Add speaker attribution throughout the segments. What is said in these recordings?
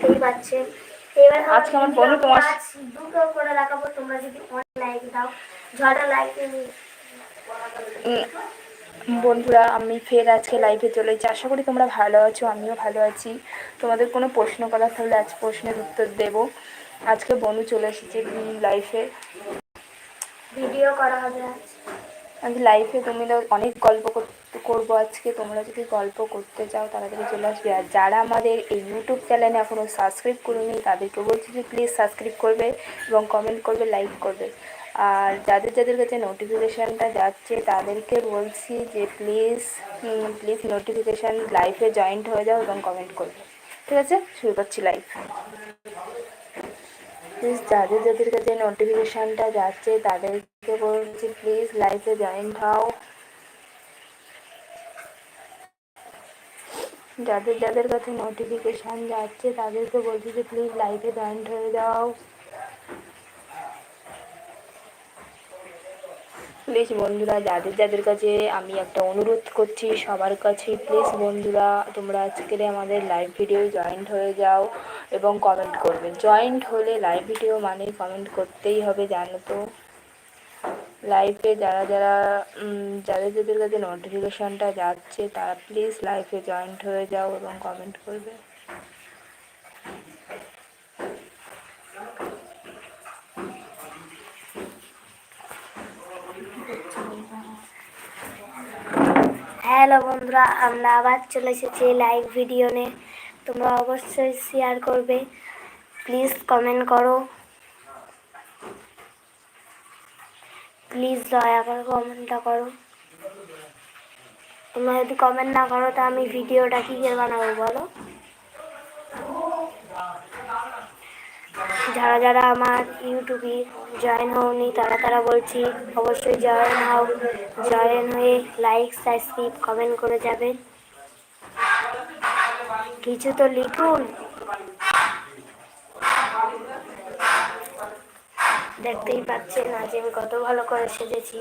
Speaker 1: বুঝতেই পারছেন এবার আজকে
Speaker 2: আমার বন্ধু তোমার দুটো করে লাগাবো তোমরা যদি অনেক লাইক দাও ঝড়া লাইক
Speaker 1: বন্ধুরা আমি ফের আজকে লাইভে চলে যাই আশা করি তোমরা ভালো আছো আমিও ভালো আছি তোমাদের কোনো প্রশ্ন করা থাকলে আজ প্রশ্নের উত্তর দেব আজকে বন্ধু চলে এসেছে লাইফে
Speaker 2: ভিডিও করা হবে আজ
Speaker 1: আমি লাইফে তুমি অনেক গল্প করবো আজকে তোমরা যদি গল্প করতে চাও তাড়াতাড়ি চলে আসবে আর যারা আমাদের এই ইউটিউব চ্যানেলে এখনও সাবস্ক্রাইব করুনি তাদেরকে বলছি যে প্লিজ সাবস্ক্রাইব করবে এবং কমেন্ট করবে লাইক করবে আর যাদের যাদের কাছে নোটিফিকেশানটা যাচ্ছে তাদেরকে বলছি যে প্লিজ প্লিজ নোটিফিকেশান লাইফে জয়েন্ট হয়ে যাও এবং কমেন্ট করবে ঠিক আছে শুরু করছি লাইভ প্লিজ যাদের যাদের কাছে নোটিফিকেশানটা যাচ্ছে তাদের কে বলছি প্লিজ লাইভে জয়েন্ট হও যাদের যাদের কাছে নোটিফিকেশান যাচ্ছে তাদেরকে বলছি যে প্লিজ লাইভে জয়েন্ট হয়ে যাও প্লিজ বন্ধুরা যাদের যাদের কাছে আমি একটা অনুরোধ করছি সবার কাছে প্লিজ বন্ধুরা তোমরা আজকের আমাদের লাইভ ভিডিও জয়েন্ট হয়ে যাও এবং কমেন্ট করবে জয়েন্ট হলে লাইভ ভিডিও মানে কমেন্ট করতেই হবে জানো তো লাইফে যারা যারা যাদের যাদের কাছে নোটিফিকেশানটা যাচ্ছে তারা প্লিজ লাইফে জয়েন্ট হয়ে যাও এবং কমেন্ট করবে হ্যালো বন্ধুরা আমরা আবার চলে এসেছি লাইভ ভিডিও নিয়ে তোমরা অবশ্যই শেয়ার করবে প্লিজ কমেন্ট করো প্লিজ দয়া করে কমেন্টটা করো তোমরা যদি কমেন্ট না করো তা আমি ভিডিওটা কী করে বানাবো বলো যারা যারা আমার ইউটিউবে জয়েন হওনি তারা তারা বলছি অবশ্যই জয়েন হও জয়েন হয়ে লাইক সাবস্ক্রাইব কমেন্ট করে যাবেন কিছু তো লিখুন দেখতেই পাচ্ছেন আজ আমি কত ভালো করে সেজেছি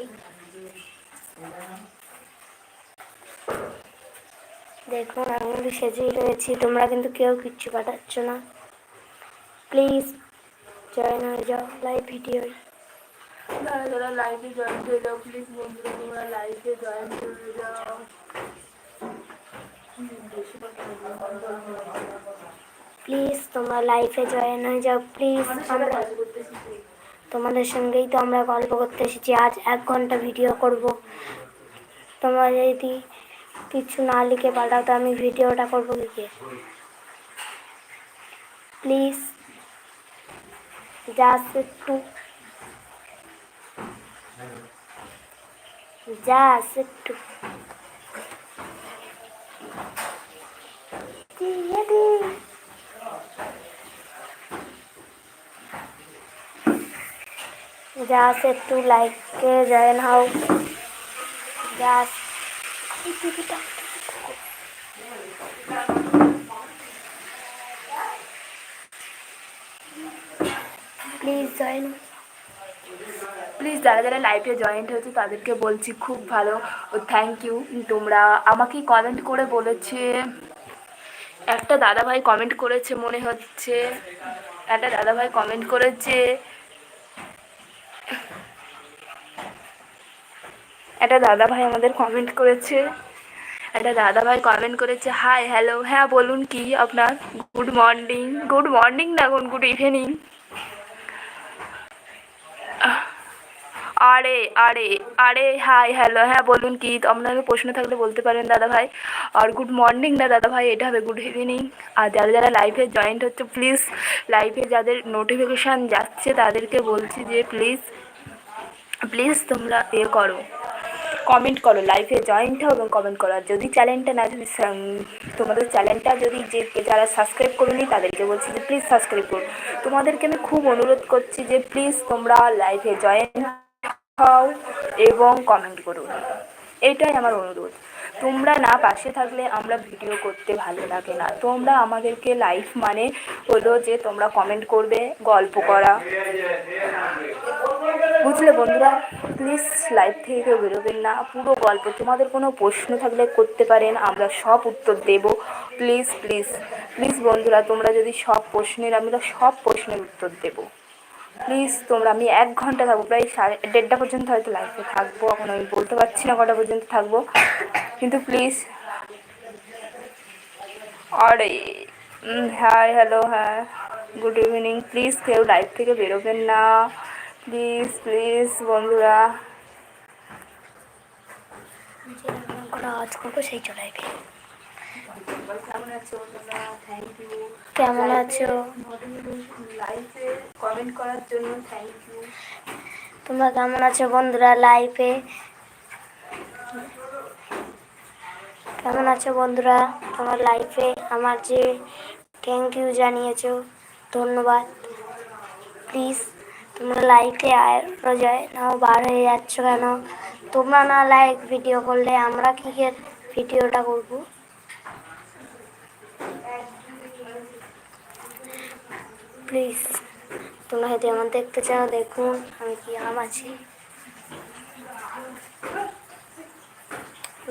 Speaker 1: দেখুন আমি সেজেই রয়েছি তোমরা কিন্তু কেউ কিচ্ছু পাঠাচ্ছ না প্লিজ জয়েন হয়ে যাও লাইভ ভিডিও প্লিজ তোমার প্লিজ লাইফে জয়েন হয়ে যাও প্লিজ আমরা তোমাদের সঙ্গেই তো আমরা গল্প করতে এসেছি আজ এক ঘন্টা ভিডিও করব তোমরা যদি কিছু না লিখে পাঠাও তো আমি ভিডিওটা করবো লিখে প্লিজ জাস্ট একটু জাস্ট একটু জাস্ট একটু লাইকে জয়েন হও জাস্ট প্লিজ জয়েন প্লিজ যারা যারা লাইফে জয়েন্ট হয়েছে তাদেরকে বলছি খুব ভালো থ্যাংক ইউ তোমরা আমাকে কমেন্ট করে বলেছে একটা দাদাভাই কমেন্ট করেছে মনে হচ্ছে একটা দাদাভাই কমেন্ট করেছে একটা দাদা ভাই আমাদের কমেন্ট করেছে একটা দাদা ভাই কমেন্ট করেছে হাই হ্যালো হ্যাঁ বলুন কি আপনার গুড মর্নিং গুড মর্নিং না গুন গুড ইভিনিং আরে আরে আরে হাই হ্যালো হ্যাঁ বলুন কি আপনার প্রশ্ন থাকলে বলতে পারেন দাদা ভাই আর গুড মর্নিং না দাদা ভাই এটা হবে গুড ইভিনিং আর যারা যারা লাইফে জয়েন্ট হচ্ছে প্লিজ লাইফে যাদের নোটিফিকেশান যাচ্ছে তাদেরকে বলছি যে প্লিজ প্লিজ তোমরা এ ইয়ে করো কমেন্ট করো লাইভে জয়েন্ট হও এবং কমেন্ট করো আর যদি চ্যানেলটা না যদি তোমাদের চ্যানেলটা যদি যে যারা সাবস্ক্রাইব করুনি তাদেরকে বলছি যে প্লিজ সাবস্ক্রাইব করো তোমাদেরকে আমি খুব অনুরোধ করছি যে প্লিজ তোমরা লাইভে জয়েন্ট হও এবং কমেন্ট করো এটাই আমার অনুরোধ তোমরা না পাশে থাকলে আমরা ভিডিও করতে ভালো লাগে না তোমরা আমাদেরকে লাইফ মানে হলো যে তোমরা কমেন্ট করবে গল্প করা বুঝলে বন্ধুরা প্লিজ লাইভ থেকে কেউ বেরোবেন না পুরো গল্প তোমাদের কোনো প্রশ্ন থাকলে করতে পারেন আমরা সব উত্তর দেব প্লিজ প্লিজ প্লিজ বন্ধুরা তোমরা যদি সব প্রশ্নের আমরা সব প্রশ্নের উত্তর দেব প্লিজ তোমরা আমি এক ঘন্টা থাকবো প্রায় সাড়ে দেড়টা পর্যন্ত হয়তো লাইফে থাকবো এখন আমি বলতে পারছি না কটা পর্যন্ত থাকবো কিন্তু প্লিজ আর হ্যাঁ হ্যালো হ্যাঁ গুড ইভিনিং প্লিজ কেউ লাইভ থেকে বেরোবেন না প্লিজ প্লিজ বন্ধুরা সেই চলে কেমন আছো
Speaker 2: কমেন্ট করার জন্য
Speaker 1: তোমরা কেমন আছো বন্ধুরা লাইফে কেমন আছো বন্ধুরা তোমার লাইফে আমার যে থ্যাংক ইউ জানিয়েছো ধন্যবাদ প্লিজ তোমরা লাইকে আরও যায় নাও বার হয়ে যাচ্ছ কেন তোমরা না লাইক ভিডিও করলে আমরা কী ভিডিওটা করব প্লিজ তোমরা যদি আমার দেখতে চাও দেখুন আমি কি আম আছি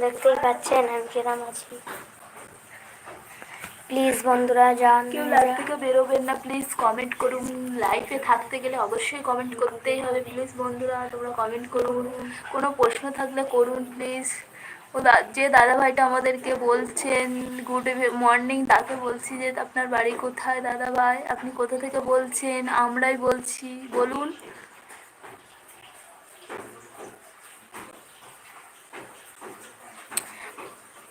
Speaker 1: দেখতেই পাচ্ছেন আমি কিরাম আছি প্লিজ বন্ধুরা
Speaker 2: যান কেউ লাইভ থেকে বেরোবেন না প্লিজ কমেন্ট করুন লাইফে থাকতে গেলে অবশ্যই কমেন্ট করতেই হবে প্লিজ বন্ধুরা তোমরা কমেন্ট করুন কোনো প্রশ্ন থাকলে করুন প্লিজ ও যে দাদা ভাইটা আমাদেরকে বলছেন গুড মর্নিং তাকে বলছি যে আপনার বাড়ি কোথায় দাদা ভাই আপনি কোথা থেকে বলছেন আমরাই বলছি বলুন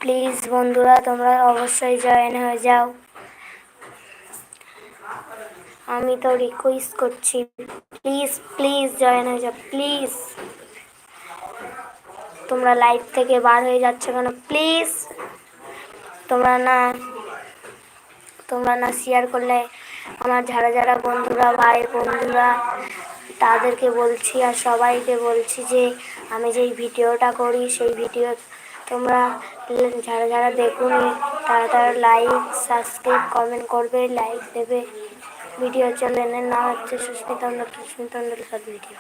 Speaker 1: প্লিজ বন্ধুরা তোমরা অবশ্যই জয়েন হয়ে যাও আমি তো রিকোয়েস্ট করছি প্লিজ প্লিজ জয়েন হয়ে যাও প্লিজ তোমরা লাইফ থেকে বার হয়ে যাচ্ছ কেন প্লিজ তোমরা না তোমরা না শেয়ার করলে আমার যারা যারা বন্ধুরা ভাই বন্ধুরা তাদেরকে বলছি আর সবাইকে বলছি যে আমি যেই ভিডিওটা করি সেই ভিডিও তোমরা যারা যারা দেখুন তারা তারা লাইক সাবস্ক্রাইব কমেন্ট করবে লাইক দেবে ভিডিও চ্যানেলের নাম হচ্ছে সুস্মিতা অন্ডাল সুস্মিতা অন্ডাল সব ভিডিও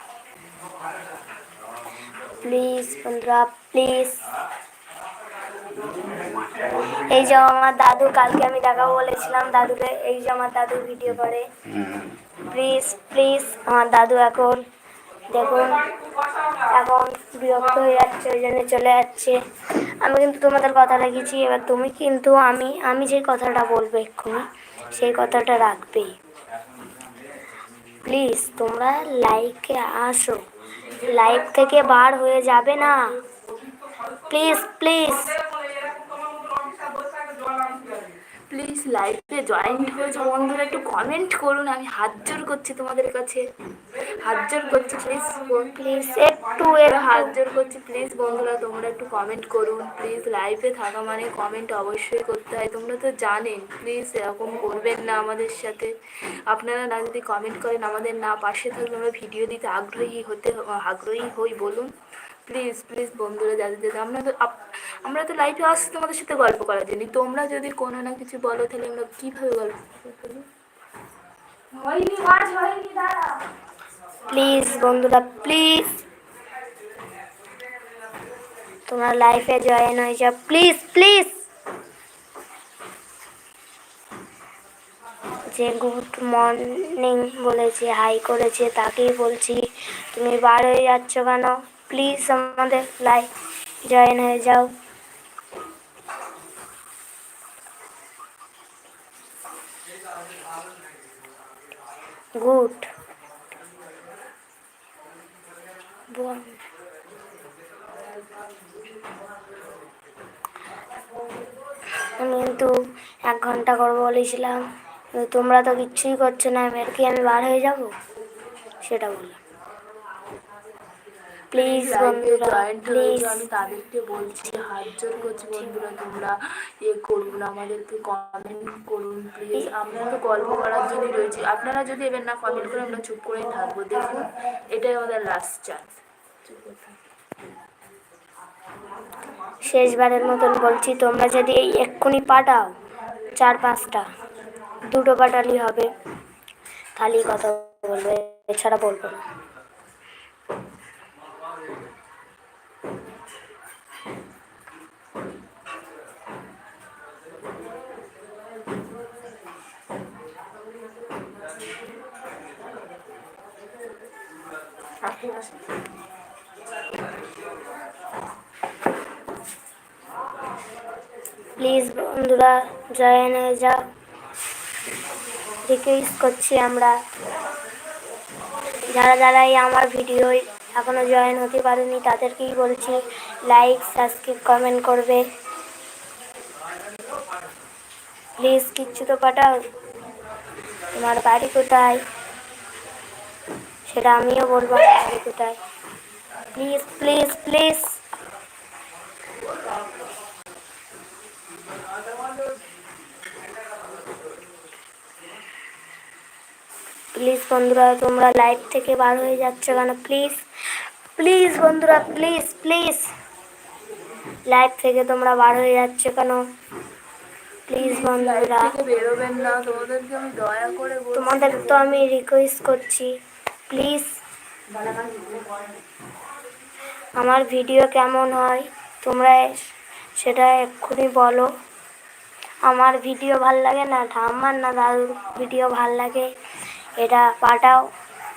Speaker 1: প্লিজ বন্ধুরা প্লিজ এই যে আমার দাদু কালকে আমি টাকা বলেছিলাম দাদুকে এই যে আমার দাদু ভিডিও করে প্লিজ প্লিজ আমার দাদু এখন দেখুন এখন বিরক্ত হয়ে যাচ্ছে ওই জন্য চলে যাচ্ছে আমি কিন্তু তোমাদের কথা রেখেছি এবার তুমি কিন্তু আমি আমি যে কথাটা বলবো এক্ষুনি সেই কথাটা রাখবে প্লিজ তোমরা লাইকে আসো লাইভ থেকে বার হয়ে যাবে না প্লিজ প্লিজ
Speaker 2: প্লিজ লাইভে জয়েন্ট হয়েছে বন্ধুরা একটু কমেন্ট করুন আমি হাত জোর করছি তোমাদের কাছে হাত জোর করছি প্লিজ প্লিজ একটু এর হাত জোর করছি প্লিজ বন্ধুরা তোমরা একটু কমেন্ট করুন প্লিজ লাইভে থাকা মানে কমেন্ট অবশ্যই করতে হয় তোমরা তো জানেন প্লিজ এরকম করবেন না আমাদের সাথে আপনারা না যদি কমেন্ট করেন আমাদের না পাশে থাকলে আমরা ভিডিও দিতে আগ্রহী হতে আগ্রহী হই বলুন প্লিজ প্লিজ বন্ধুরা যাদের যাদের আমরা তো আমরা তো লাইফে আসছি তোমাদের সাথে গল্প করার জন্য তোমরা যদি কোনো না কিছু বলো তাহলে আমরা কীভাবে গল্প
Speaker 1: প্লিজ বন্ধুরা প্লিজ তোমার লাইফে জয়েন হয়ে যাও প্লিজ প্লিজ যে গুড মর্নিং বলেছে হাই করেছে তাকেই বলছি তুমি বার হয়ে যাচ্ছ কেন প্লিজ আমাদের লাইক জয়েন হয়ে যাও গুড আমি কিন্তু এক ঘন্টা করবো বলেছিলাম তোমরা তো কিচ্ছুই করছো না এবার কি আমি বার হয়ে যাব সেটা বললাম প্লিজ বন্ধুরা
Speaker 2: প্লিজ আমি তাদেরকে বলছি হাত জোর করছি বন্ধুরা তোমরা ইয়ে করুন আমাদেরকে কমেন্ট করুন প্লিজ আমরা তো গল্প করার রয়েছি আপনারা যদি এবার না কমেন্ট করে আমরা চুপ করে থাকবো দেখুন এটাই আমাদের লাস্ট চান্স
Speaker 1: শেষবারের মতন বলছি তোমরা যদি এই এক্ষুনি পাঠাও চার পাঁচটা দুটো পাঠালি হবে খালি কথা বলবে এছাড়া বলবো না প্লিজ বন্ধুরা জয়েন হয়ে যাও রিকোয়েস্ট করছি আমরা যারা যারা এই আমার ভিডিও এখনও জয়েন হতে পারেনি তাদেরকেই বলছি লাইক সাবস্ক্রাইব কমেন্ট করবে প্লিজ কিচ্ছু তো পাঠাও তোমার বাড়ি কোথায় সেটা আমিও বলবো আমার কোথায় প্লিজ প্লিজ প্লিজ প্লিজ বন্ধুরা তোমরা লাইফ থেকে বার হয়ে যাচ্ছ কেন প্লিজ প্লিজ বন্ধুরা প্লিজ প্লিজ লাইফ থেকে তোমরা বার হয়ে যাচ্ছ কেন প্লিজ বন্ধুরা
Speaker 2: তোমাদের তো আমি রিকোয়েস্ট করছি প্লিজ
Speaker 1: আমার ভিডিও কেমন হয় তোমরা সেটা এক্ষুনি বলো আমার ভিডিও ভাল লাগে না ঠাম্মার না দাদুর ভিডিও ভাল লাগে এটা পাঠাও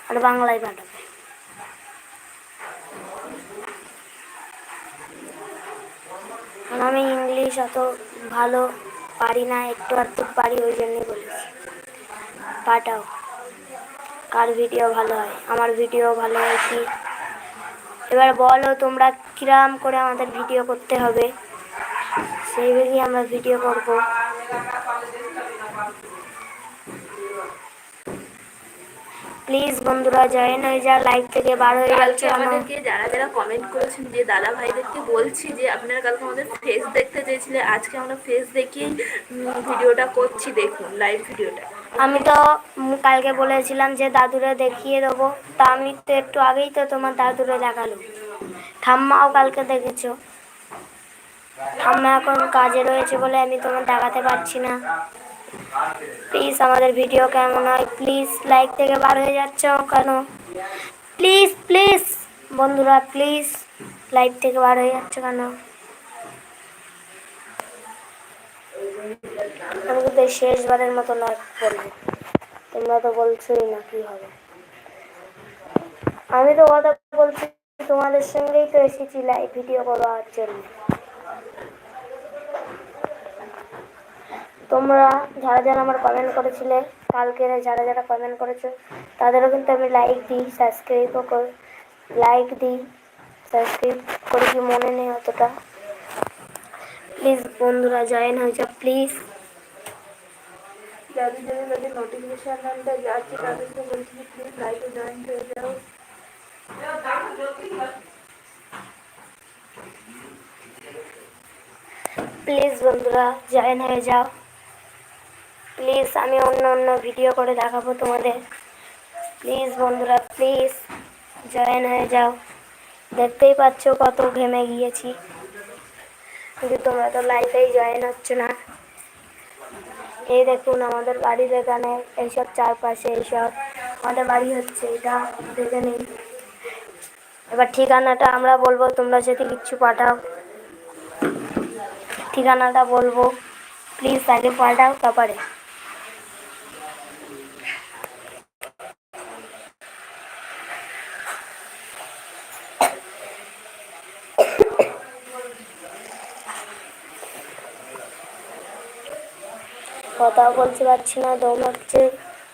Speaker 1: আর বাংলায় পাঠাবে আমি ইংলিশ অত ভালো পারি না একটু আধটু পারি ওই জন্যই বলেছি পাঠাও কার ভিডিও ভালো হয় আমার ভিডিও ভালো হয়েছি এবার বলো তোমরা কিরাম করে আমাদের ভিডিও করতে হবে সেই ভেবেই আমরা ভিডিও করব প্লিজ বন্ধুরা জয়েন হয়ে যা লাইক
Speaker 2: থেকে বার হয়ে যাচ্ছে আমাদেরকে যারা যারা কমেন্ট করেছেন যে দাদা ভাইদেরকে বলছি যে আপনারা কালকে আমাদের ফেস দেখতে চেয়েছিলেন আজকে আমরা ফেস দেখেই ভিডিওটা করছি দেখুন লাইভ
Speaker 1: ভিডিওটা আমি তো কালকে বলেছিলাম যে দাদুরে দেখিয়ে দেবো তা আমি তো একটু আগেই তো তোমার দাদুরে দেখালো ঠাম্মাও কালকে দেখেছ ঠাম্মা এখন কাজে রয়েছে বলে আমি তোমার দেখাতে পারছি না প্লিজ আমাদের ভিডিও কেমন হয় প্লিজ লাইক থেকে বার হয়ে যাচ্ছে কেন প্লিজ প্লিজ বন্ধুরা প্লিজ লাইভ থেকে বার হয়ে যাচ্ছে কেন আমি কিন্তু শেষবারের মতো নাচ করবো তোমরা তো বলছোই না কি হবে আমি তো কথা বলছি তোমাদের সঙ্গেই তো এসেছি লাইভ ভিডিও করার জন্য তোমরা যারা যারা আমার কমেন্ট করেছিলে কালকে যারা যারা কমেন্ট করেছো তাদেরও কিন্তু আমি লাইক দিই সাবস্ক্রাইবও করি লাইক দিই সাবস্ক্রাইব করে কি মনে নেই অতটা প্লিজ বন্ধুরা জয়েন হয়ে যাও প্লিজ প্লিজ প্লিজ বন্ধুরা জয়েন হয়ে যাও প্লিজ আমি অন্য অন্য ভিডিও করে দেখাবো তোমাদের প্লিজ বন্ধুরা প্লিজ জয়েন হয়ে যাও দেখতেই পাচ্ছ কত ঘেমে গিয়েছি কিন্তু তোমরা তো লাইফেই জয়েন হচ্ছ না এই দেখুন আমাদের বাড়ির এখানে এইসব চারপাশে এইসব আমাদের বাড়ি হচ্ছে এটা দেখে নিন এবার ঠিকানাটা আমরা বলবো তোমরা যদি কিচ্ছু পাঠাও ঠিকানাটা বলবো প্লিজ তাকে পাঠাও তারপরে কথা বলতে পারছি না দম হচ্ছে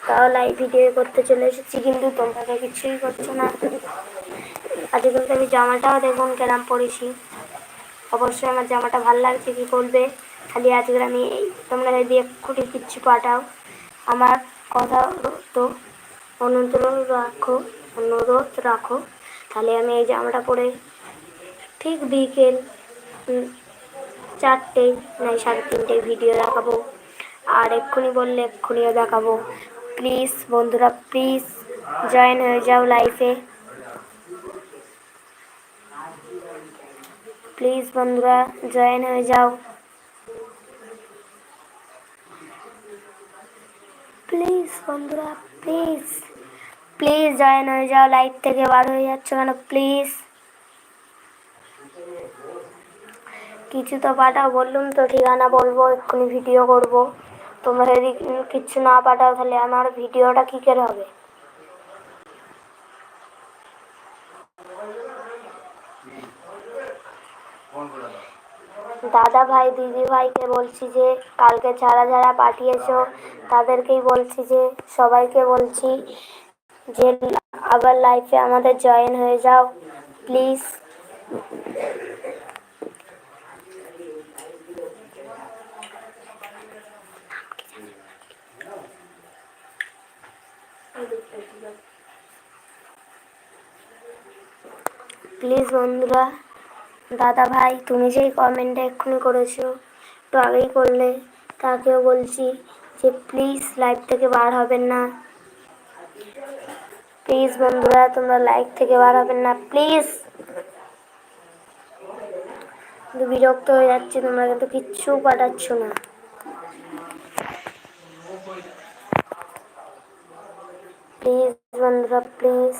Speaker 1: তাও লাইভ ভিডিও করতে চলে এসেছি কিন্তু তোমরা কিছুই করছো না আজকে কিন্তু আমি জামাটাও দেখুন কেরাম পরেছি অবশ্যই আমার জামাটা ভালো লাগছে কি করবে খালি আজকে আমি তোমরা যদি এক্ষুনি কিচ্ছু পাঠাও আমার কথা তো অনুরোধ রাখো অনুরোধ রাখো তাহলে আমি এই জামাটা পরে ঠিক বিকেল চারটে নয় সাড়ে তিনটে ভিডিও রাখাবো আর এক্ষুনি বললে এক্ষুনিও দেখাবো প্লিজ বন্ধুরা প্লিজ জয়েন হয়ে যাও লাইফে প্লিজ বন্ধুরা জয়েন হয়ে যাও প্লিজ বন্ধুরা প্লিজ প্লিজ জয়েন হয়ে যাও লাইফ থেকে বার হয়ে যাচ্ছ কেন প্লিজ কিছু তো পাঠাও বললুম তো ঠিকানা বলবো এক্ষুনি ভিডিও করবো তোমরা যদি কিচ্ছু না পাঠাও তাহলে আমার ভিডিওটা কী করে হবে দাদা ভাই দিদি ভাইকে বলছি যে কালকে যারা যারা পাঠিয়েছো তাদেরকেই বলছি যে সবাইকে বলছি যে আবার লাইফে আমাদের জয়েন হয়ে যাও প্লিজ প্লিজ বন্ধুরা দাদা ভাই তুমি যেই কমেন্টটা এক্ষুনি করেছো একটু আগেই করলে তাকেও বলছি যে প্লিজ লাইভ থেকে বার হবেন না প্লিজ বন্ধুরা তোমরা লাইভ থেকে বার হবেন না প্লিজ বিরক্ত হয়ে যাচ্ছে তোমরা কিন্তু কিচ্ছু পাঠাচ্ছ না প্লিজ বন্ধুরা প্লিজ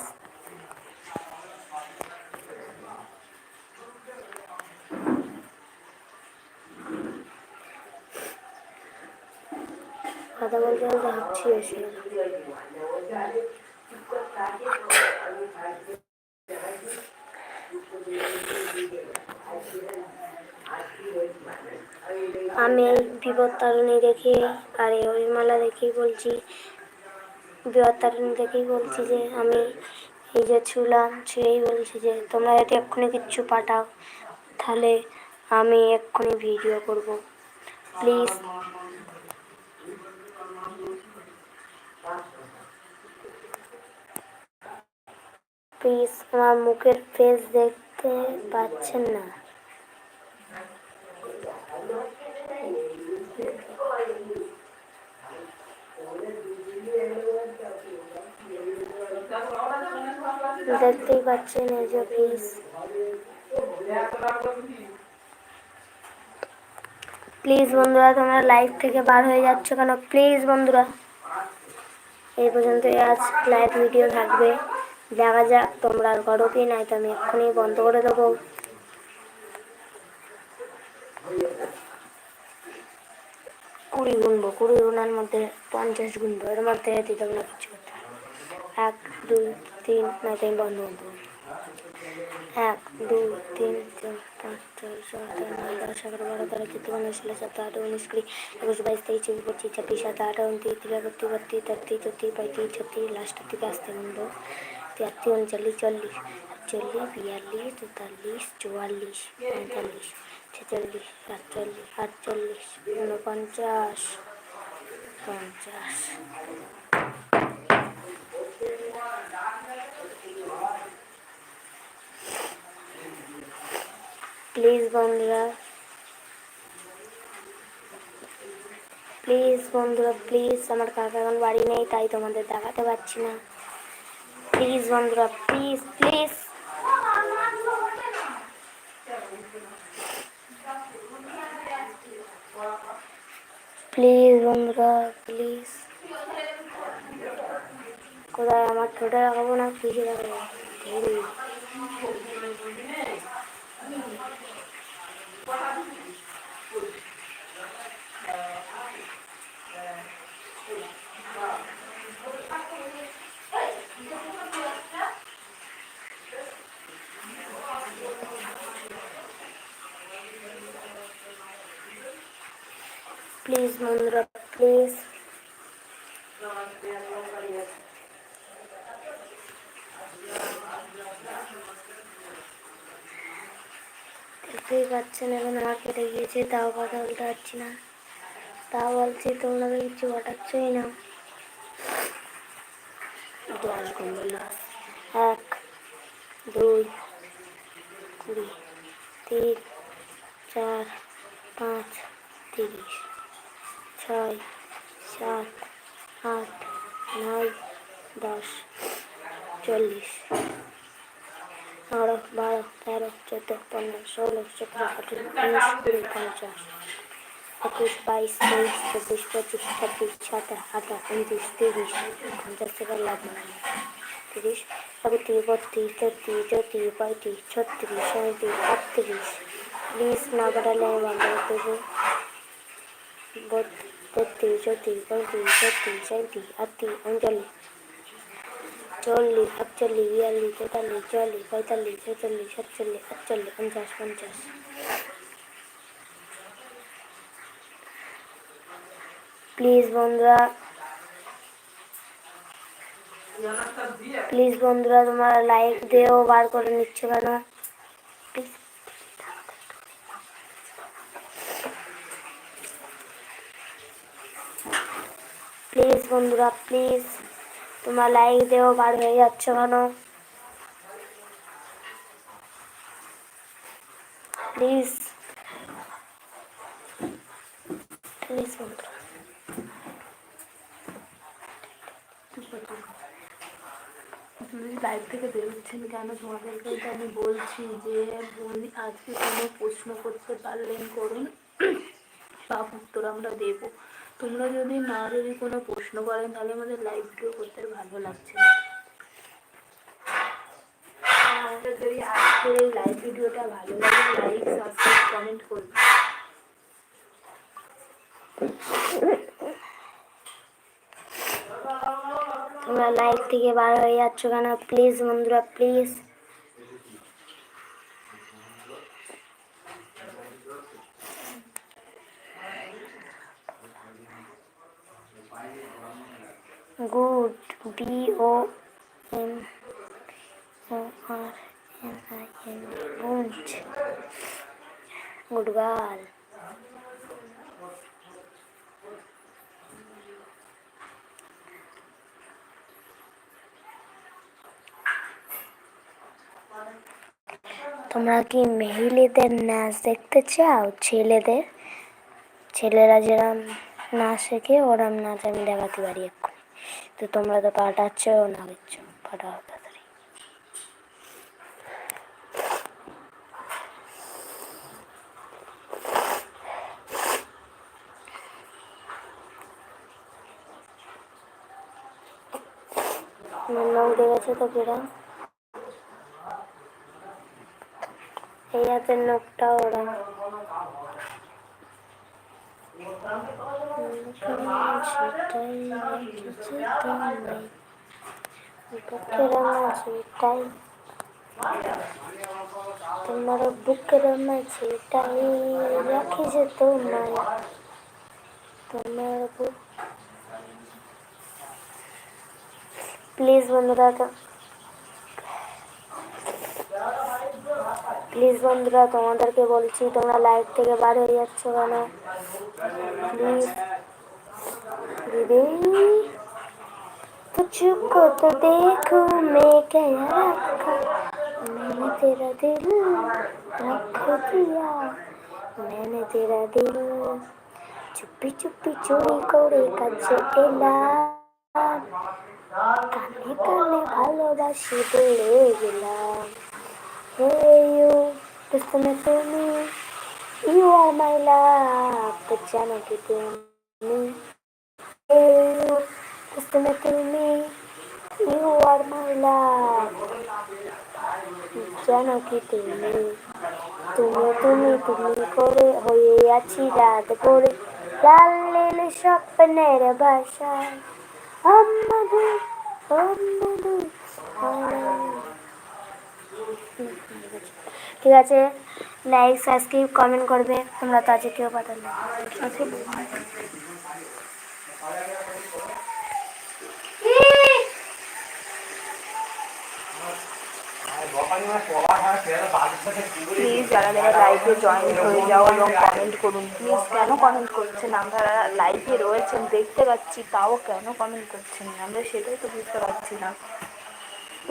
Speaker 1: কথা বলতে বলতে হাঁটছি এসে আমি এই তারণী দেখি আর এই অভিমালা দেখেই বলছি বিপদ তারণী দেখেই বলছি যে আমি এই যে ছুলাম ছুঁয়েই বলছি যে তোমরা যদি এক্ষুনি কিচ্ছু পাঠাও তাহলে আমি এক্ষুনি ভিডিও করব প্লিজ প্লিজ আমার মুখের ফেস দেখতে পাচ্ছেন না দেখতেই পাচ্ছেন এই যে প্লিজ প্লিজ বন্ধুরা তোমরা লাইভ থেকে বার হয়ে যাচ্ছ কেন প্লিজ বন্ধুরা এই পর্যন্তই আজ লাইভ ভিডিও থাকবে দেখা যাক তোমরা আর করো কি নাই তো আমি এক্ষুনি বন্ধ করে দেবো কুড়ি গুনবো কুড়ি গুনার মধ্যে পঞ্চাশ গুনবো এর মধ্যে দিতে হবে না কিছু এক দুই তিন নয় আমি বন্ধ করে দেবো এক দুই তিন চার পাঁচ ছয় সাত আট নয় দশ এগারো বারো তেরো চোদ্দ পনেরো ষোলো সতেরো আঠারো উনিশ কুড়ি একুশ বাইশ তেইশ চব্বিশ পঁচিশ ছাব্বিশ সাত আট উনত্রিশ তিরিশ একত্রিশ বত্রিশ তেত্রিশ চৌত্রিশ পঁয়ত্রিশ ছত্রিশ লাস্টের দিকে আসতে গুনবো তেয়াত্তর উনচল্লিশ চল্লিশ একচল্লিশ বিয়াল্লিশ তেতাল্লিশ চুয়াল্লিশ পঁয়তাল্লিশ ছেচল্লিশ সাতচল্লিশ আটচল্লিশ ঊনপঞ্চাশ পঞ্চাশ প্লিজ বন্ধুরা প্লিজ বন্ধুরা প্লিজ আমার কাকা এখন বাড়ি নেই তাই তোমাদের দেখাতে পারছি না প্লিজ বন্ধুরা প্লিজ প্লিজ প্লিজ বন্ধুরা প্লিজ কোথায় আমার ঠোঁটে লাগাবো না পিছিয়ে লাগাবো ধরি প্লিজ বন্ধুরা প্লিজ দেখতেই পাচ্ছেন এখন আমার কেটে গিয়েছে তাও কথা বলতে পারছি না তা বলছি তোমরা তো কিছু ঘটাচ্ছই না এক দুই কুড়ি তিন চার পাঁচ তিরিশ ছয় সাত আট নয় দশ চল্লিশ এগারো বারো তেরো চোদ্দো পনেরো ষোলো সতেরো আঠেরো উনিশ কুড়ি পঞ্চাশ একুশ বাইশ তেইশ চব্বিশ পঁচিশ ছাব্বিশ সাতাশ আঠাশ উনত্রিশ তিরিশ পঞ্চাশ টাকা লাভ তিরিশ একত্রিশ বত্রিশ তেত্রিশ চৌত্রিশ পঁয়ত্রিশ ছত্রিশ সাঁত্রিশ আটত্রিশ বিশ না বাড়ালে বত্রিশ छत्तीस बंधुरा पैंतीस छत्तीस सैंतीस अड़तीस उनचालीस चौलीस अड़चालीस প্লিজ বন্ধুরা প্লিজ তোমরা লাইক দেও বার হয়ে যাচ্ছ কেন প্লিজ প্লিজ বন্ধুরা
Speaker 2: লাইভ থেকে বেরোচ্ছেন কেন তোমাদেরকে আমি বলছি যে আজকে কোনো প্রশ্ন করতে পারলেন করুন সব উত্তর আমরা দেবো তোমরা যদি না যদি কোনো প্রশ্ন করেন তাহলে আমাদের লাইভ ভিডিও করতে ভালো লাগছে না আমাদের যদি আজকের এই লাইভ ভিডিওটা ভালো লাগে লাইক সাবস্ক্রাইব কমেন্ট করবে
Speaker 1: তোমরা লাইভ থেকে বার হয়ে যাচ্ছ কেন প্লিজ বন্ধুরা please good B O M O R N I N good good girl তোমরা কি মেহিলিদের নাচ দেখতে চাও ছেলেদের ছেলেরা যেরম না শেখে ওরম নাচ আমি দেখাতে পারি তো তোমরা তো পাঠাচ্ছেও না কিছু পাঠাও তাড়াতাড়ি মুন্না উঠে গেছে তো কেরা এই হাতের নখটা ওরা সেটাই কিছুতেই বুকের আমার সেটাই তোমার বুকের আমার সেটাই রাখি যে তোমার তোমার বুক প্লিজ বন্ধুরা প্লিজ বন্ধুরা তোমাদেরকে বলছি তোমরা লাইভ থেকে বার হয়ে যাচ্ছ কেন প্লিজ दे तुझको तो देखो मैं क्या रखा मैंने तेरा दिल रख दिया मैंने तेरा दिल চুপি চুপি চুরি করে কাছে এলাম কানে কানে ভালোবাসি বলে গেলাম হে ইউ তুমি তুমি ইউ আর মাই লাভ জানো কি তুমি ইস্তেমে তুমি ইউ আর মাই লাভ জানো কি তুমি তুমি তুমি তুমি করে হয়ে আছি রাত করে লাল নীল স্বপ্নের বাসায় আম্মাদু আম্মাদু ঠিক আছে লাইক সাবস্ক্রাইব কমেন্ট করবে তোমরা তো আজকে কেউ পাঠান না
Speaker 2: প্লিজ যারা যারা লাইভে জয়েন হয়ে যাও এবং কমেন্ট করুন প্লিজ কেন কমেন্ট করছেন আমরা লাইভে রয়েছেন দেখতে পাচ্ছি তাও কেন কমেন্ট করছেন আমরা সেটাই তো বুঝতে পারছি না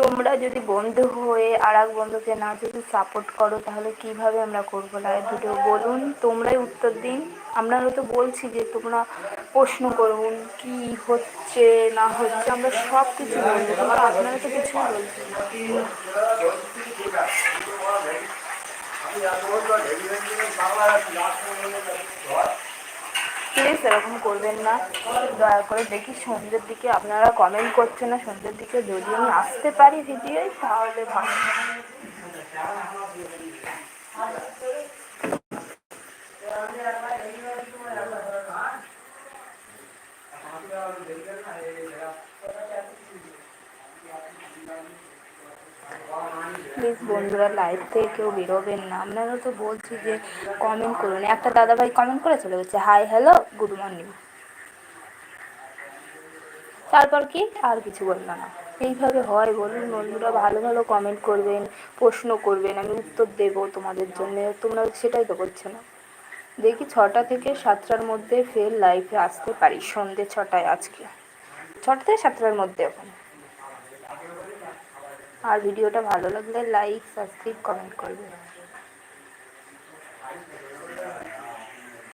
Speaker 2: তোমরা যদি বন্ধু হয়ে আর এক বন্ধুকে না যদি সাপোর্ট করো তাহলে কিভাবে আমরা করবো লাইভ ভিডিও বলুন তোমরাই উত্তর দিন আমরা হয়তো বলছি যে তোমরা প্রশ্ন করুন কি হচ্ছে না হচ্ছে আমরা সব কিছু বলবো তোমরা আপনারা তো কিছু প্লিজ এরকম করবেন না দয়া করে দেখি সন্ধ্যের দিকে আপনারা কমেন্ট করছেন না সন্ধ্যের দিকে যদি আমি আসতে পারি ভিডিওয় তাহলে ভালো প্লিজ বন্ধুরা লাইভ থেকে কেউ বেরোবেন না আপনারা তো বলছি যে কমেন্ট করুন একটা দাদাভাই কমেন্ট করে চলে গেছে হাই হ্যালো গুড মর্নিং তারপর কি আর কিছু বললো না এইভাবে হয় বলুন বন্ধুরা ভালো ভালো কমেন্ট করবেন প্রশ্ন করবেন আমি উত্তর দেব তোমাদের জন্য তোমরা সেটাই তো করছো না দেখি ছটা থেকে সাতটার মধ্যে ফের লাইফে আসতে পারি সন্ধ্যে ছটায় আজকে ছটা থেকে সাতটার মধ্যে এখন আর ভিডিওটা ভালো লাগলে লাইক সাবস্ক্রাইব কমেন্ট করবে